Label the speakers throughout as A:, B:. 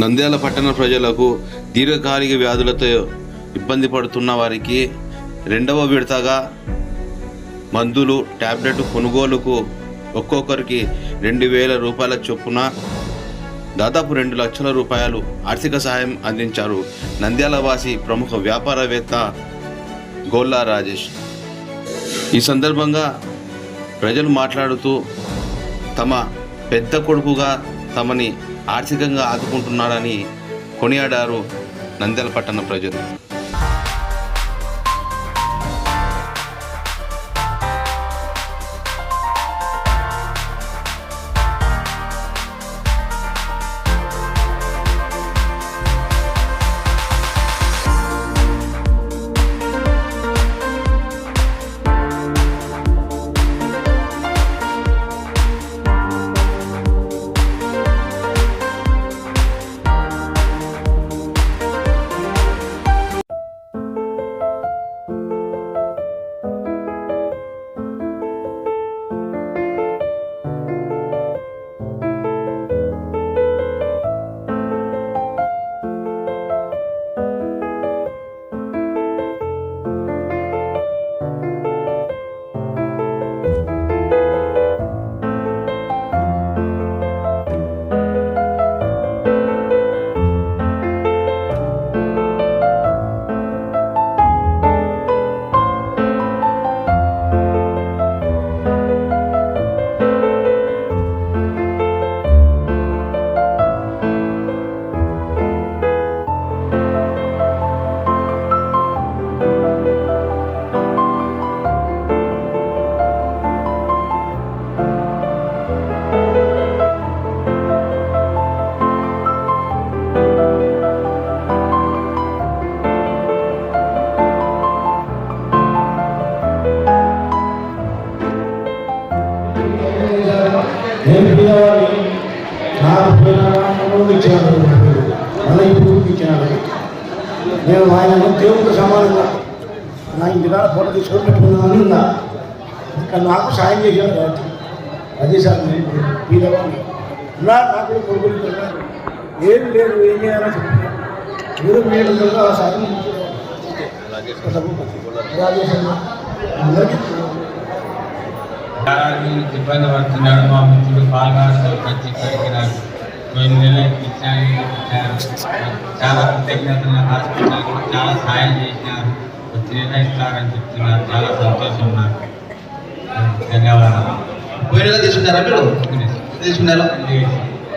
A: నంద్యాల పట్టణ ప్రజలకు దీర్ఘకాలిక వ్యాధులతో ఇబ్బంది పడుతున్న వారికి రెండవ విడతగా మందులు టాబ్లెట్ కొనుగోలుకు ఒక్కొక్కరికి రెండు వేల రూపాయల చొప్పున దాదాపు రెండు లక్షల రూపాయలు ఆర్థిక సహాయం అందించారు నంద్యాల వాసి ప్రముఖ వ్యాపారవేత్త గోల్లా రాజేష్. ఈ సందర్భంగా ప్రజలు మాట్లాడుతూ తమ పెద్ద కొడుకుగా తమని ఆర్థికంగా ఆదుకుంటున్నారని కొనియాడారు నంద్యాల పట్టణ ప్రజలు.
B: నేను ఆయన దేవుడితో సమానంగా. నా ఇంటికాడ ఫోటో తీసుకొని పెట్టుకున్నాను ఉన్నా. ఇక్కడ నాకు సాయం చేశాను కాబట్టి అదే సార్ నేను పిల్లవాడిని నా నాకు కూడా కొడుకులు ఏం లేదు ఏం చేయాలని చెప్తున్నా మీరు మీరు ఆ సాయం రాజేష్ అన్న
C: ఇబ్బంది పడుతున్నాడు మా మిత్రుడు పాల్గొనడం వచ్చి ఇక్కడికి నాకు నెలలు ఇచ్చాను చాలా కృతజ్ఞతలు హాస్పిటల్కి చాలా సాయం చేసినారు. వచ్చి ఇస్తారని చెప్తున్నారు. చాలా సంతోషం నాకు. ధన్యవాదాలు.
D: పోయిన నెల తీసుకున్నారా మీరు? తీసుకున్నారా?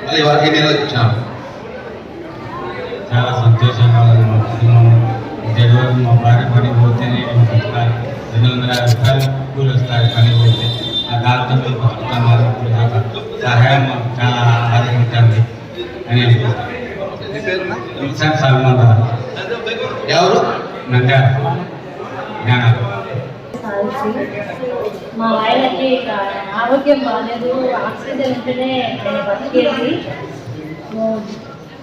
D: మళ్ళీ వారికి నెలలు ఇచ్చినారు
C: చాలా సంతోషంగా ఉంది. మా కుటుంబం జరుగుతుంది మా భార్య పని పోతేనే నేను రెండు వందల రూపాయలు కూలి పని పోతే. ఆ దాంతో మేము బతుకుతున్నారు సహాయం చాలా ఆదరించండి అని
D: మీ
C: ఇన్సాన్ సల్మాన్ రావు
D: ఎవరు?
C: నంద్యాల జ్ఞాన
E: మా ఆయనకి ఆరోగ్యం బాగాలేదు ఆక్సిజన్ ఉంటేనే ఆయన బతికేది.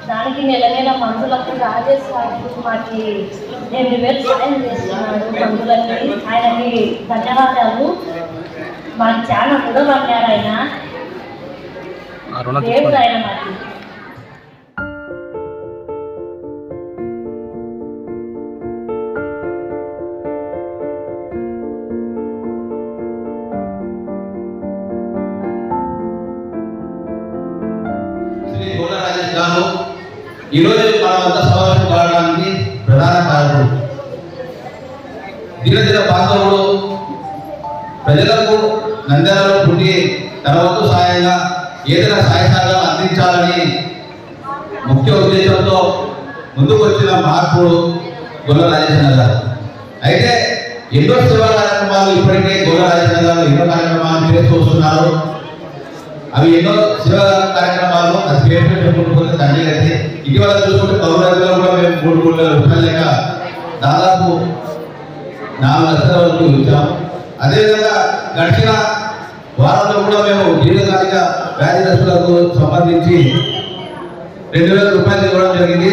E: దానికి నెల నెల మందులకు రాజేష్ గారు మాకి రెండు వేలు సాయం చేస్తున్నాడు మందులకి ఆయనకి ధన్యవాదాలు. మాకు చాలా రుణపడ్డారు ఆయన దేవుడు మాకు.
D: ఈరోజు మన సమావేశం కావడానికి ప్రధాన కారణం దినదిన బాంధవుడు ప్రజలకు నంద్యాలలో పుట్టి తర్వాత సాయంగా ఏదైనా సహాయ సహకారం అందించాలని ముఖ్య ఉద్దేశంతో ముందుకు వచ్చిన మార్పుడు గొల్ల రాజేశ్వర గారు. అయితే ఎన్నో సేవా కార్యక్రమాలు ఇప్పటికే గొల్ల రాజేశ్వర గారు ఎన్నో కార్యక్రమాలు చేస్తూ వస్తున్నారు. అవి ఎన్నో సేవా కార్యక్రమాలు అది పేరు చెప్పుకుంటే తండ్రి అయితే ఇటీవల చూసుకుంటే కౌరవంలో కూడా మేము మూడు మూడు రూపాయలు లేక దాదాపు నాలుగు లక్షల వరకు ఇచ్చాము. అదేవిధంగా గడిచిన వారంలో కూడా మేము దీర్ఘకాలిక వ్యాధిగ్రస్తులకు సంబంధించి రెండు వేల రూపాయలు ఇవ్వడం జరిగింది.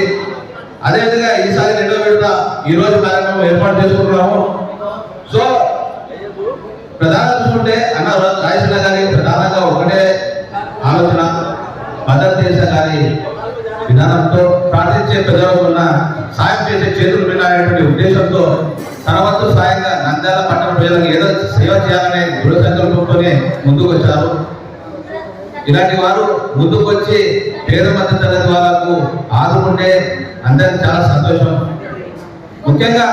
D: అదేవిధంగా ఈసారి రెండో విడత ఈ రోజు కార్యక్రమం ఏర్పాటు చేసుకుంటున్నాము. సో ప్రధాన చూసుకుంటే అన్న రాజేశ్వర గారి ప్రధానంగా ఒకటే ఆలోచన మదర్ తెరీసా గారి విధానంతో ప్రార్థించే ప్రజలకు ఉన్న సాయం చేసే చేతులు వినాలనేటువంటి ఉద్దేశంతో తన వంతు సాయంగా నంద్యాల పట్టణ ప్రజలకు ఏదో సేవ చేయాలనే దృఢ సంకల్పంతోనే ముందుకు వచ్చారు ఇలాంటి వారు ముందుకు వచ్చి పేద మధ్య తరగతి వాళ్ళకు ఆదుకుంటే అందరికి చాలా సంతోషం. ముఖ్యంగా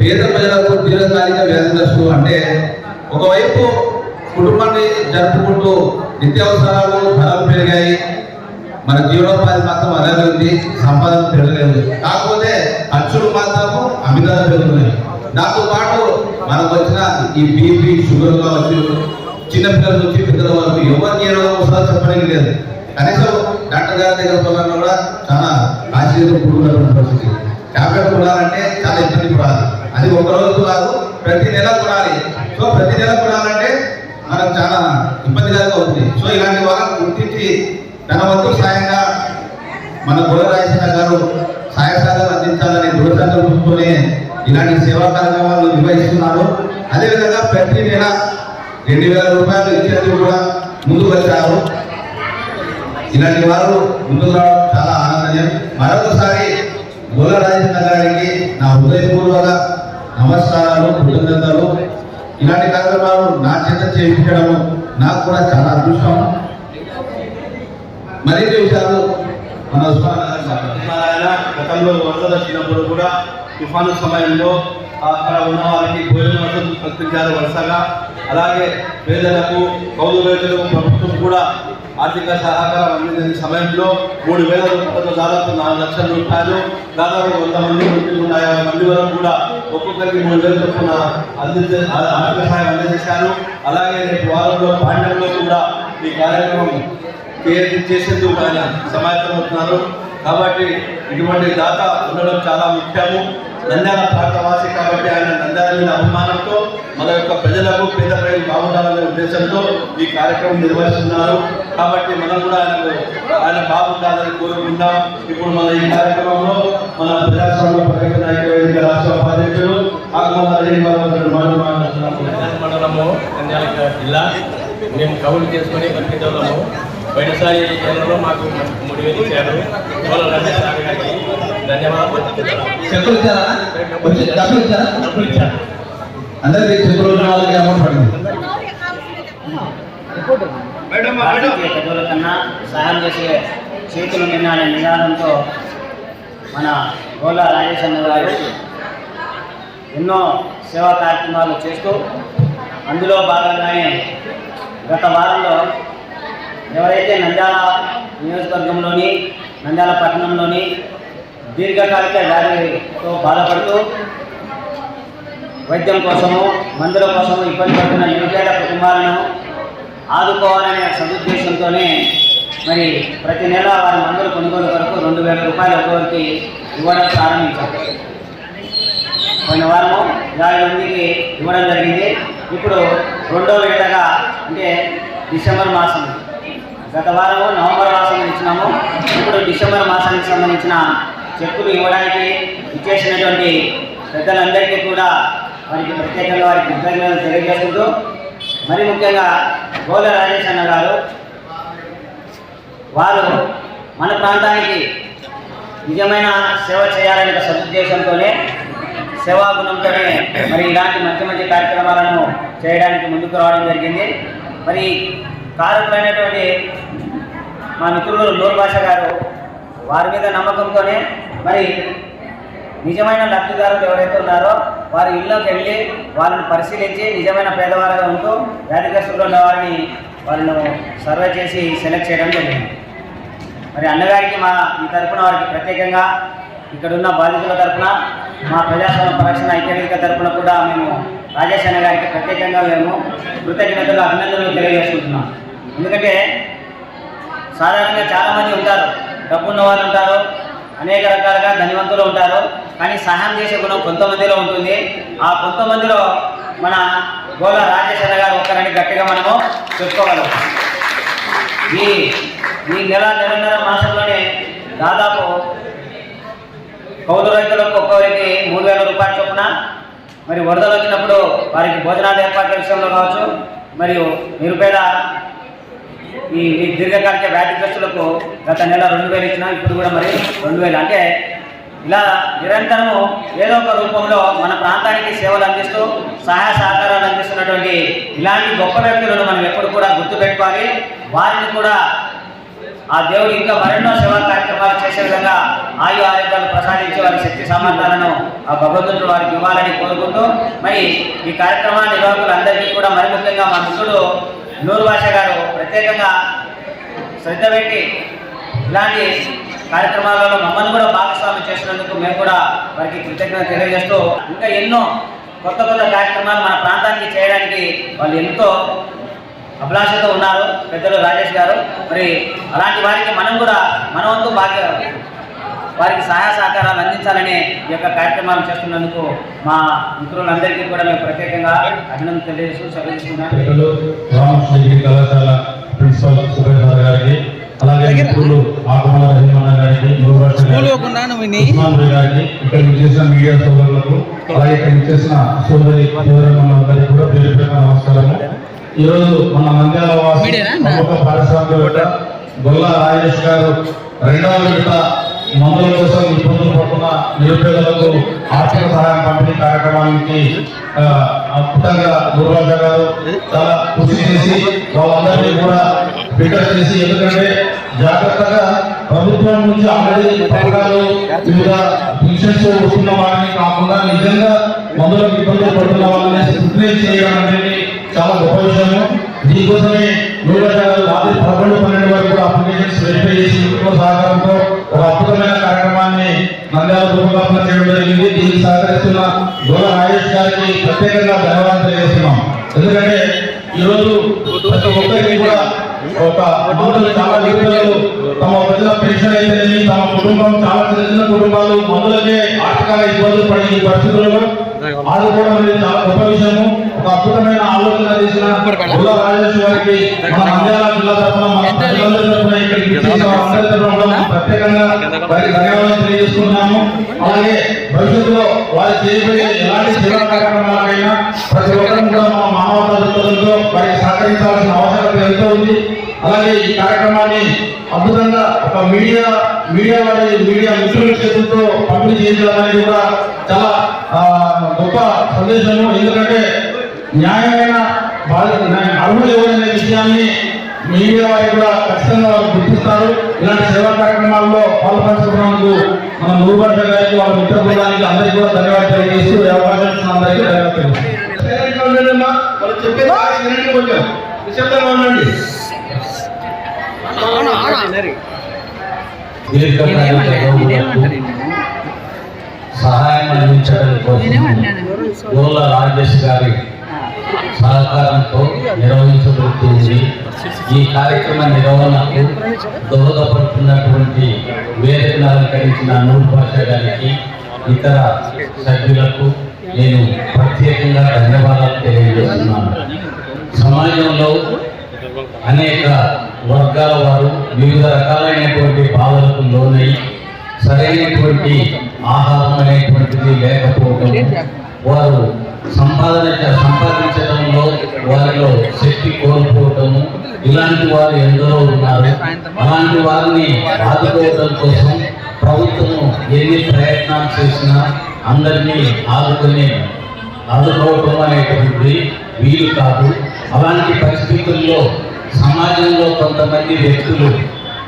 D: పేద ప్రజలకు దీర్ఘకాలిక వ్యాధిగ్రస్తులు అంటే ఒకవైపు కుటుంబాన్ని జరుపుకుంటూ నిత్యావసరాలు ధరలు పెరిగాయి. మన జీవనోపాధి మాత్రం అలాగే ఉంది సంపాదన పెరగలేదు. కాకపోతే ఖర్చులు మాత్రము అమితంగా పెరుగుతున్నాయి. దాంతో పాటు మనకు వచ్చిన ఈ బీపీ షుగర్ కావచ్చు చిన్నపిల్లల నుంచి పెద్దల వరకు ఎవరికి ఏ చెప్పడానికి లేదు. కనీసం డాక్టర్ గారి దగ్గర పోవాలన్నా కూడా చాలా ఆశ్చర్యం కూడుకున్నటువంటి పరిస్థితి. ట్యాబ్లెట్ కొనాలంటే చాలా ఇబ్బంది పడాలి. అది ఒక రోజు కాదు ప్రతి నెల కొనాలి. సో ప్రతి నెల కొనాలంటే మనకు చాలా ఇబ్బందికరంగా ఉంది. సో ఇలాంటి వాళ్ళని గుర్తించి తన వంతు సాయంగా మన గోడరాజేశ్వర గారు సహాయ సహకారాలు అందించాలని దృఢంగా సంకల్పంతోనే ఇలాంటి సేవా కార్యక్రమాలు నిర్వహిస్తున్నారు. అదేవిధంగా ప్రతి నెల రెండు వేల రూపాయలు ఇచ్చేందుకు కూడా ముందుకు వచ్చారు. ఇలాంటి వారు ముందుకు రావడం చాలా ఆనందం మరొకసారి గోల రాజేంద్ర గారికి నా హృదయపూర్వక నమస్కారాలు కృతజ్ఞతలు. ఇలాంటి కార్యక్రమాలు నా చేత చేయించడం నాకు కూడా చాలా అదృష్టం. మరిన్ని విషయాలు మన
F: గతంలో వరద వచ్చినప్పుడు కూడా తుఫాను సమయంలో అక్కడ ఉన్న వారికి భోజన వసతులు కల్పించారు వరుసగా. అలాగే పేదలకు కౌలు రైతులకు ప్రభుత్వం కూడా ఆర్థిక సహకారం అందించిన సమయంలో మూడు వేల రూపాయలు దాదాపు నాలుగు లక్షల రూపాయలు దాదాపు వంద మంది నుండి నూట యాభై మంది వరకు కూడా ఒక్కొక్కరికి మూడు వేల చొప్పున అందించే ఆర్థిక సహాయం అందజేశారు. అలాగే రేపు వారంలో పాండ్యంలో కూడా ఈ కార్యక్రమం క్రియేట్ చేసేందుకు ఆయన సమాయత్తమవుతున్నారు. కాబట్టి ఇటువంటి దాత ఉండడం చాలా ముఖ్యము. నంద్యాల ప్రాంతవాసి కాబట్టి ఆయన నంద్యాల మీద అభిమానంతో మన యొక్క ప్రజలకు పేద ప్రజలు బాగుండాలనే ఉద్దేశంతో ఈ కార్యక్రమం నిర్వహిస్తున్నారు. కాబట్టి మనం కూడా ఆయనకు ఆయన బాగుండాలని కోరుకుంటాం ఇప్పుడు మన ఈ కార్యక్రమంలో మన ప్రజాస్వామ్య ప్రకటన నాయక వేదిక రాష్ట్ర ఉపాధ్యక్షుడు
G: మండలము నంద్యాల జిల్లా. మేము కవులు చేసుకుని బతికేటోళ్ళము. పోయినసారి నెలలో మాకు మూడు వేలు ఇచ్చారు. సార్ గారికి ధన్యవాదాలు
D: చెక్కులు ఇచ్చారా? డబ్బులు ఇచ్చారా.
G: డబ్బులు ఇచ్చారు?
D: అందరికీ చెక్కులు ఉన్న వాళ్ళకి అమౌంట్ పడింది.
H: రాజకీయ పెద్దల కన్నా సహాయం చేసే చేతులు నిన్నానే నినాదంతో మన గోళ్ళ రాజేశన్న గారు ఎన్నో సేవా కార్యక్రమాలు చేస్తూ అందులో భాగంగానే గత వారంలో ఎవరైతే నంద్యాల నియోజకవర్గంలోని నంద్యాల పట్టణంలోని దీర్ఘకాలిక వ్యాధితో బాధపడుతూ వైద్యం కోసము మందుల కోసము ఇబ్బంది పడుతున్న నిరుపేద కుటుంబాలను ఆదుకోవాలనే సదుద్దేశంతోనే మరి ప్రతి నెల వారి మందులు కొనుగోలు కొరకు రెండు వేల రూపాయలు ఒకరికి ఇవ్వడం ప్రారంభించారు. పోయిన వారము యాభై మందికి ఇవ్వడం జరిగింది. ఇప్పుడు రెండో విడతగా అంటే డిసెంబర్ మాసం గత వారము నవంబర్ మాసం ఇచ్చినాము. ఇప్పుడు డిసెంబర్ మాసానికి సంబంధించిన చెక్కులు ఇవ్వడానికి ఇచ్చేసినటువంటి పెద్దలందరికీ కూడా వారికి ప్రత్యేకంగా వారికి కృతజ్ఞతలు తెలియజేసుకుంటూ మరి ముఖ్యంగా గోల రాజేష్ అన్న గారు వారు మన ప్రాంతానికి నిజమైన సేవ చేయాలనే సదుద్దేశంతోనే సేవా గుణంతోనే మరి ఇలాంటి మంచి మంచి కార్యక్రమాలను చేయడానికి ముందుకు రావడం జరిగింది. మరి కారకులైనటువంటి మా మిత్రులు నూరు భాష గారు వారి మీద నమ్మకంతోనే మరి నిజమైన లబ్ధిదారులు ఎవరైతే ఉన్నారో వారి ఇళ్ళకి వెళ్ళి వాళ్ళని పరిశీలించి నిజమైన పేదవారుగా ఉంటూ వ్యాధిగ్రస్తుల్లో ఉన్న వారిని వాళ్ళను సర్వే చేసి సెలెక్ట్ చేయడం జరిగింది. మరి అన్నగారికి మా ఈ తరపున వారికి ప్రత్యేకంగా ఇక్కడున్న బాధితుల తరఫున మా ప్రజాస్వామ్య పరిరక్షణ ఐక్యవేదిక తరఫున కూడా మేము రాజేష్ అన్న గారికి ప్రత్యేకంగా మేము కృతజ్ఞతలు అభినందనలు తెలియజేసుకుంటున్నాం. ఎందుకంటే సాధారణంగా చాలామంది ఉంటారు. డబ్బున్న వాళ్ళు ఉంటారు. అనేక రకాలుగా ధనవంతులు ఉంటారు. కానీ సహాయం చేసే గుణం కొంతమందిలో ఉంటుంది. ఆ కొంతమందిలో మన గోల రాజేశ్వర గారు ఒక్కరని గట్టిగా మనము చెప్పుకోగలం ఈ ఈ నెల నెలన్నర మాసంలోనే దాదాపు కౌలు రైతులకు ఒక్కొక్కరికి మూడు వేల రూపాయల చొప్పున మరి వరదలు వచ్చినప్పుడు వారికి భోజనాలు ఏర్పాట్ల విషయంలో కావచ్చు మరియు నిరుపేద ఈ దీర్ఘకాలిక వ్యాధిగ్రస్తులకు గత నెల రెండు వేలు ఇచ్చినా ఇప్పుడు కూడా మరి రెండు వేలు. అంటే ఇలా నిరంతరము ఏదో ఒక రూపంలో మన ప్రాంతానికి సేవలు అందిస్తూ సహాయ సహకారాలు అందిస్తున్నటువంటి ఇలాంటి గొప్ప వ్యక్తులను మనం ఎప్పుడు కూడా గుర్తుపెట్టుకోవాలి. వారిని కూడా ఆ దేవుడు ఇంకా మరెన్నో సేవా కార్యక్రమాలు చేసే విధంగా ఆయు ఆరోగ్యాలు ప్రసాదించి వారి శక్తి సామర్థ్యాలను ఆ భగవంతుడు వారికి ఇవ్వాలని కోరుకుంటూ మరి ఈ కార్యక్రమాన్ని నిర్వాహకులందరికీ కూడా మరి ముఖ్యంగా మా మిత్రుడు నూరు భాష గారు ప్రత్యేకంగా శ్రద్ధ పెట్టి ఇలాంటి కార్యక్రమాలలో మమ్మల్ని కూడా భాగస్వామ్యం చేసినందుకు మేము కూడా వారికి కృతజ్ఞత తెలియజేస్తూ ఇంకా ఎన్నో కొత్త కొత్త కార్యక్రమాలు మన ప్రాంతానికి చేయడానికి వాళ్ళు ఎంతో అభిలాషతో ఉన్నారు పెద్దలు రాజేష్ గారు. మరి అలాంటి వారికి మనం కూడా మనవంతు భాగ్య. వారికి సహాయ సహకారాలు అందించాలని ఈ యొక్క కార్యక్రమాలు చేస్తున్నందుకు మా మిత్రులందరికీ కూడా మేము ప్రత్యేకంగా అభినందన తెలియజేస్తూ
I: డిగ్రీ కళాశాల ప్రిన్సిపల్ సురేంద్ర గారికి అలాగే మిత్రులు ఆకుమల రహీమన్న గారికి నూరువర్ష గారికి ఉస్మాన్ భాయ్ గారికి ఇక్కడ చేసిన మీడియా సోదరులకు అలాగే ఇక్కడ చేసిన సోదరి సోదరులందరికీ కూడా పేరు పేరున నమస్కారము. ఈ రోజు మన నంద్యాల వాసి ప్రముఖ పారిశ్రామికవేత్త గొల్ల రాజేష్ గారు రెండవ విడత మందుల కోసం ఇబ్బందులు పడుతున్న నిరుపేదలకు ఆర్థిక సహాయం పంపిణీ కార్యక్రమానికి అద్భుతంగా దుర్వాజ గారు చాలా కృషి చేసి వాళ్ళందరినీ కూడా ఫిల్టర్ చేసి ఎందుకంటే జాగ్రత్తగా ప్రభుత్వం నుంచి ఆల్రెడీ పథకాలు వివిధ పెన్షన్స్ వస్తున్న వారిని కాకుండా నిజంగా మందులకు ఇబ్బందులు పడుతున్న వాళ్ళని స్క్రూటినైజ్ చేయడం అనేది చాలా గొప్ప విషయము. దీనికోసమే నూరుగడ్డ గారు రాత్రి పదకొండు పన్నెండు వరకు కూడా అప్లికేషన్స్ వెరిఫై చేసి ఇంట్లో సహకారంతో ఒక అద్భుతమైన కార్యక్రమాన్ని నంద్యాల రూపకల్పన చేయడం జరిగింది. దీనికి సహకరిస్తున్న గోల రాజేష్ గారికి ప్రత్యేకంగా ధన్యవాదాలు తెలియజేస్తున్నాం. ఎందుకంటే ఈరోజు ప్రతి ఒక్కరికి కూడా ఒక మందులు చాలా నిరుపేదలు తమ ప్రజల పెన్షన్ అయితేనేమి తమ కుటుంబం చాలా చిన్న చిన్న కుటుంబాలు మందులకే ఆర్థికంగా ఇబ్బందులు పడి ఈ పరిస్థితుల్లో ఆదుకోవడం అనేది చాలా గొప్ప విషయము. ఒక అద్భుతమైన ఆలోచన చేసిన గుల్ల రాజేష్ గారికి మన నంద్యాల జిల్లా తరఫున మన ప్రజలందరి తరఫున ఇక్కడికి విచ్చేసిన వారందరి తరఫున కూడా మనం ప్రత్యేకంగా వారికి ధన్యవాదాలు తెలియజేసుకుంటున్నాము. అలాగే భవిష్యత్తులో వారి చేయబోయే ఎలాంటి సేవా కార్యక్రమాలకైనా ప్రతి ఒక్కరు కూడా మన మానవతా దృక్పథంతో వారికి సహకరించాల్సిన అవసరం ఎంతో ఉంది. అలాగే ఈ కార్యక్రమాన్ని అద్భుతంగా ఒక మీడియా మీడియా వారి మీడియా మిత్రుల చేతులతో పంపిణీ చేయించడం అనేది కూడా చాలా గొప్ప సందేశము. ఎందుకంటే న్యాయమైన అర్హులు ఎవరనే విషయాన్ని మీడియా వారి కూడా ఖచ్చితంగా గుర్తిస్తారు. ఇలాంటి సేవా కార్యక్రమాల్లో పాల్పంచుకున్నందుకు మన నూరుబాట గారికి వాళ్ళ మిత్ర బృందానికి అందరికీ కూడా ధన్యవాదాలు తెలియజేస్తూ అవకాశం ఇచ్చిన అందరికీ ధన్యవాదాలు
F: కొంచెం. నిశ్శబ్దంగా ఉండండి.
J: సహాయం అందించడం గోల రాజేష్ గారి సహకారంతో నిర్వహించబడుతుంది ఈ కార్యక్రమ నిర్వహణకు దోహదపడుతున్నటువంటి వేదికను అలంకరించిన నూరు భాష గారికి ఇతర సభ్యులకు నేను ప్రత్యేకంగా ధన్యవాదాలు తెలియజేస్తున్నాను. సమాజంలో అనేక వర్గాల వారు వివిధ రకాలైనటువంటి బాధలకు లోనై సరైనటువంటి ఆహారం అనేటువంటిది లేకపోవడం వారు సంపాదన సంపాదించడంలో వారిలో శక్తి కోల్పోవటము ఇలాంటి వారు ఎందరో ఉన్నారు. అలాంటి వారిని ఆదుకోవడం కోసం ప్రభుత్వము ఎన్ని ప్రయత్నాలు చేసినా అందరినీ ఆదుకునే ఆదుకోవటం అనేటువంటిది వీలు కాదు. అలాంటి పరిస్థితుల్లో సమాజంలో కొంతమంది వ్యక్తులు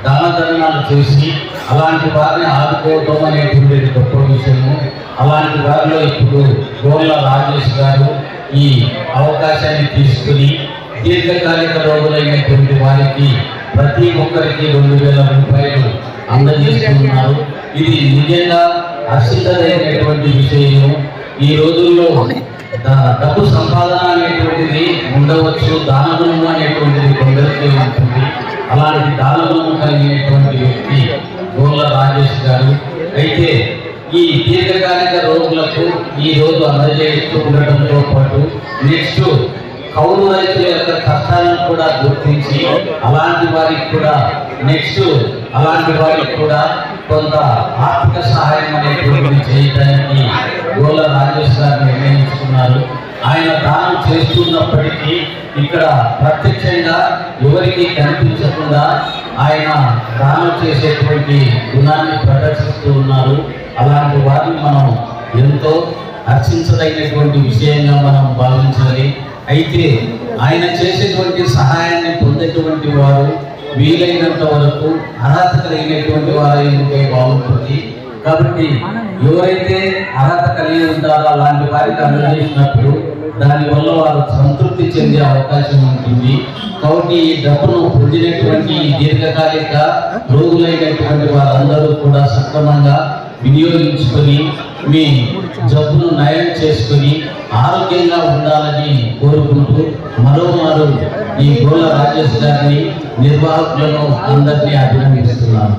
J: దాన ధర్మాలు చేసి అలాంటి వారిని ఆదుకోవటం అనేటువంటి గొప్ప విషయము అలాంటి వారిలో ఇప్పుడు గోళ్ళ రాజేష్ గారు ఈ అవకాశాన్ని తీసుకుని దీర్ఘకాలిక రోగులైనటువంటి వారికి ప్రతి ఒక్కరికి రెండు వేల రూపాయలు అందజేస్తున్నారు. ఇది నిజంగా హర్షితమైనటువంటి విషయము. ఈ రోజుల్లో డబ్బు సంపాదన అనేటువంటిది ఉండవచ్చు దానగుణము అనేటువంటిది కొందరికి ఉంటుంది. అలాంటి దానగుణము కలిగినటువంటి వ్యక్తి గోళ్ళ రాజేష్ గారు. అయితే ఈ దీర్ఘకాలిక రోగులకు ఈ రోజు అందజేస్తూ ఉండటంతో పాటు నెక్స్ట్ కౌలు రైతుల యొక్క కష్టాలను కూడా గుర్తించి అలాంటి వారికి కూడా నెక్స్ట్ అలాంటి వారికి కూడా కొంత ఆర్థిక సహాయం అనేటువంటిది చేయడానికి గోల రాజేష్ గారు నిర్ణయించుకున్నారు. ఆయన దానం చేస్తున్నప్పటికీ ఇక్కడ ప్రత్యక్షంగా ఎవరికి కనిపించకుండా ఆయన దానం చేసేటువంటి గుణాన్ని ప్రదర్శిస్తూ ఉన్నారు. అలాంటి వారిని మనం ఎంతో హర్షించదగినటువంటి విషయంగా మనం భావించాలి. అయితే ఆయన చేసేటువంటి సహాయాన్ని పొందేటువంటి వారు వీలైనంత వరకు అర్హత కలిగినటువంటి వారు ఉంటే బాగుంటుంది. కాబట్టి ఎవరైతే అర్హత కలిగి ఉంటారో అలాంటి వారికి అందజేసినప్పుడు దానివల్ల వారు సంతృప్తి చెందే అవకాశం ఉంటుంది. కాబట్టి ఈ డబ్బును పొందినటువంటి దీర్ఘకాలిక రోగులైనటువంటి వారందరూ కూడా సక్రమంగా వినియోగించుకొని మీ జబ్బును నయం చేసుకొని ఆరోగ్యంగా ఉండాలని కోరుకుంటూ మరోమారు ఈ గోల రాజేష్ గారిని నిర్వాహకులను అందరినీ అభినందిస్తున్నాను.